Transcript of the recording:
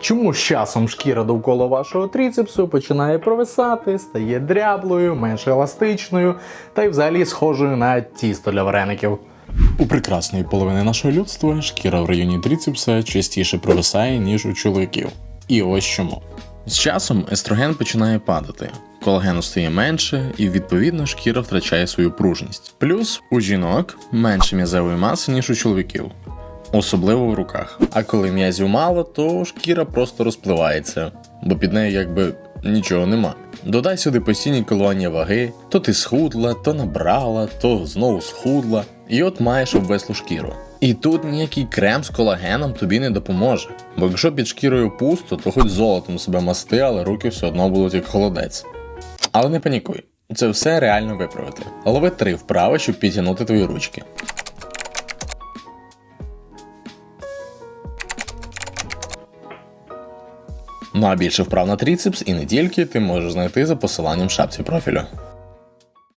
Чому з часом шкіра довкола вашого тріцепсу починає провисати, стає дряблою, менш еластичною та й взагалі схожою на тісто для вареників? У прекрасної половини нашого людства шкіра в районі тріцепса частіше провисає, ніж у чоловіків. І ось чому. З часом естроген починає падати, колагену стає менше, і відповідно шкіра втрачає свою пружність. Плюс у жінок менше м'язевої маси, ніж у чоловіків. Особливо в руках. А коли м'язів мало, то шкіра просто розпливається, бо під нею якби нічого нема. Додай сюди постійні коливання ваги, то ти схудла, то набрала, то знову схудла, і от маєш обвеслу шкіру. І тут ніякий крем з колагеном тобі не допоможе. Бо якщо під шкірою пусто, то хоч золотом себе масти, але руки все одно будуть як холодець. Але не панікуй, це все реально виправити. Лови три вправи, щоб підтягнути твої ручки. Ну а більше вправ на тріцепс і не тільки ти можеш знайти за посиланням в шапці профілю.